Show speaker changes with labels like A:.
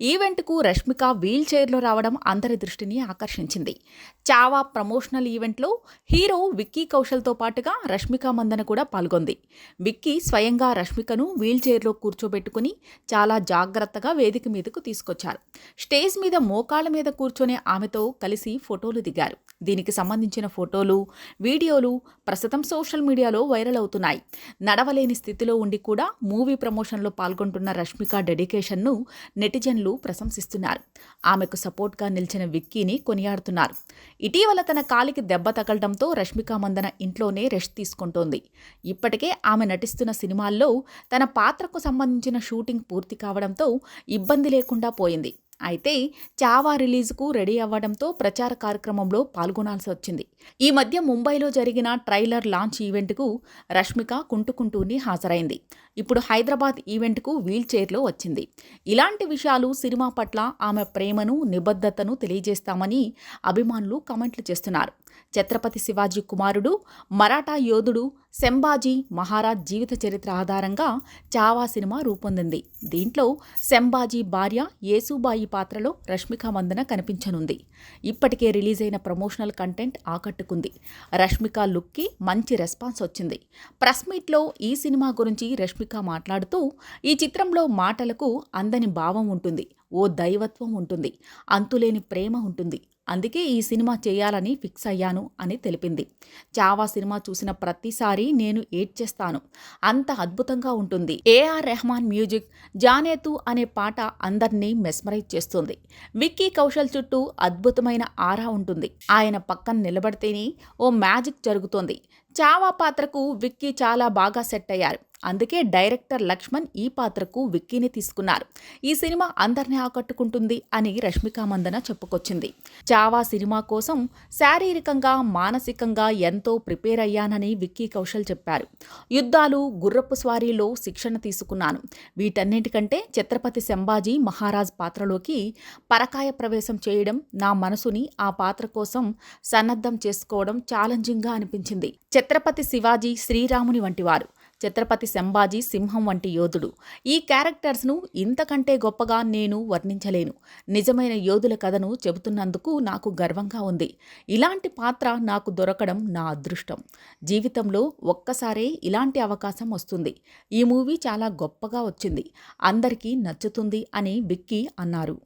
A: ఈవెంట్కు Rashmika wheel చైర్లో రావడం అందరి దృష్టిని ఆకర్షించింది. చావా ప్రమోషనల్ ఈవెంట్లో హీరో విక్కీ కౌశల్తో పాటుగా రష్మిక మందన కూడా పాల్గొంది. విక్కీ స్వయంగా రష్మికను వీల్ చైర్లో కూర్చోబెట్టుకుని చాలా జాగ్రత్తగా వేదిక మీదకు తీసుకొచ్చారు. స్టేజ్ మీద మోకాళ్ళ మీద కూర్చొని ఆమెతో కలిసి ఫోటోలు దిగారు. దీనికి సంబంధించిన ఫోటోలు వీడియోలు ప్రస్తుతం సోషల్ మీడియాలో వైరల్ అవుతున్నాయి. నడవలేని స్థితిలో ఉండి కూడా మూవీ ప్రమోషన్లో పాల్గొంటున్న రష్మిక డెడికేషన్ను నెటిజన్లు ప్రశంసిస్తున్నారు. ఆమెకు సపోర్ట్గా నిలిచిన విక్కీని కొనియాడుతున్నారు. ఇటీవల తన కాలికి దెబ్బ తగలడంతో రష్మిక మందన ఇంట్లోనే రెస్ట్ తీసుకుంటోంది. ఇప్పటికే ఆమె నటిస్తున్న సినిమాల్లో తన పాత్రకు సంబంధించిన షూటింగ్ పూర్తి కావడంతో ఇబ్బంది లేకుండా పోయింది. అయితే చావా రిలీజ్కు రెడీ అవ్వడంతో ప్రచార కార్యక్రమంలో పాల్గొనాల్సి వచ్చింది. ఈ మధ్య ముంబైలో జరిగిన ట్రైలర్ లాంచ్ ఈవెంట్కు రష్మిక కుంటుకుంటూని హాజరైంది. ఇప్పుడు హైదరాబాద్ ఈవెంట్కు వీల్ చైర్లో వచ్చింది. ఇలాంటి విషయాలు సినిమా పట్ల ఆమె ప్రేమను నిబద్ధతను తెలియజేస్తామని అభిమానులు కమెంట్లు చేస్తున్నారు. ఛత్రపతి శివాజీ కుమారుడు మరాఠా యోధుడు శంభాజీ మహారాజ్ జీవిత చరిత్ర ఆధారంగా చావా సినిమా రూపొందింది. దీంట్లో శంభాజీ భార్య యేసుబాయి పాత్రలో రష్మిక మందన కనిపించనుంది. ఇప్పటికే రిలీజ్ అయిన ప్రమోషనల్ కంటెంట్ ఆకట్టుకుంది. రష్మిక లుక్కి మంచి రెస్పాన్స్ వచ్చింది. ప్రెస్ మీట్లో ఈ సినిమా గురించి రష్మి రష్మిక మాట్లాడుతూ ఈ చిత్రంలో మాటలకు అందని భావం ఉంటుంది ఓ దైవత్వం ఉంటుంది అంతులేని ప్రేమ ఉంటుంది. అందుకే ఈ సినిమా చేయాలని ఫిక్స్ అయ్యాను అని తెలిపింది. చావా సినిమా చూసిన ప్రతిసారి నేను ఏడ్చేస్తాను. అంత అద్భుతంగా ఉంటుంది. ఏఆర్ రెహమాన్ మ్యూజిక్ జానేతు అనే పాట అందరినీ మెస్మరైజ్ చేస్తుంది. విక్కీ కౌశల్ చుట్టూ అద్భుతమైన ఆరా ఉంటుంది. ఆయన పక్కన నిలబడితేనే ఓ మ్యాజిక్ జరుగుతోంది. చావా పాత్రకు విక్కీ చాలా బాగా సెట్ అయ్యారు. అందుకే డైరెక్టర్ లక్ష్మణ్ ఈ పాత్రకు విక్కీని తీసుకున్నారు. ఈ సినిమా అందరినీ ఆకట్టుకుంటుంది అని రష్మిక మందన చెప్పుకొచ్చింది. చావా సినిమా కోసం శారీరకంగా మానసికంగా ఎంతో ప్రిపేర్ అయ్యానని విక్కీ కౌశల్ చెప్పారు. యుద్ధాలు గుర్రపు స్వారీలో శిక్షణ తీసుకున్నాను. వీటన్నిటికంటే ఛత్రపతి సంభాజీ మహారాజ్ పాత్రలోకి పరకాయ ప్రవేశం చేయడం నా మనసుని ఆ పాత్ర కోసం సన్నద్ధం చేసుకోవడం ఛాలెంజింగ్గా అనిపించింది. ఛత్రపతి శివాజీ శ్రీరాముని వంటివారు. ఛత్రపతి శంభాజీ సింహం వంటి యోధుడు. ఈ క్యారెక్టర్స్ను ఇంతకంటే గొప్పగా నేను వర్ణించలేను. నిజమైన యోధుల కథను చెబుతున్నందుకు నాకు గర్వంగా ఉంది. ఇలాంటి పాత్ర నాకు దొరకడం నా అదృష్టం. జీవితంలో ఒక్కసారే ఇలాంటి అవకాశం వస్తుంది. ఈ మూవీ చాలా గొప్పగా వచ్చింది. అందరికీ నచ్చుతుంది అని బిక్కి అన్నారు.